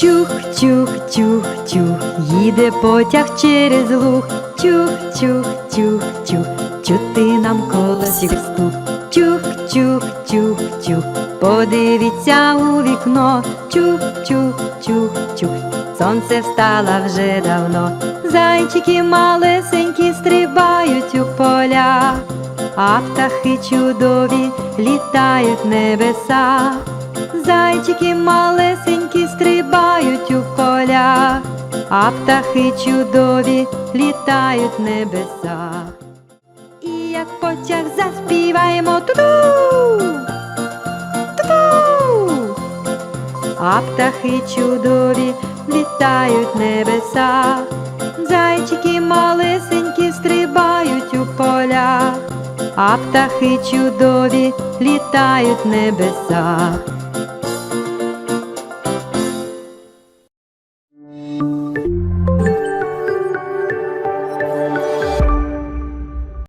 Чух, чух, чух, чух, їде потяг через луг. Чух, чух, чух, чух, чути нам колосів стук. Чух, чух, чух, чух, подивіться у вікно. Чух, сонце встало вже давно. Зайчики малесенькі стрибають у поля, а птахи чудові літають в небеса. Зайчики малесенькі поля, а птахи чудові літають в небеса. І як потяг заспіваємо ту-ду, ту-ду, а птахи чудові літають в небеса. Зайчики малесенькі стрибають у полях, а птахи чудові літають в небеса.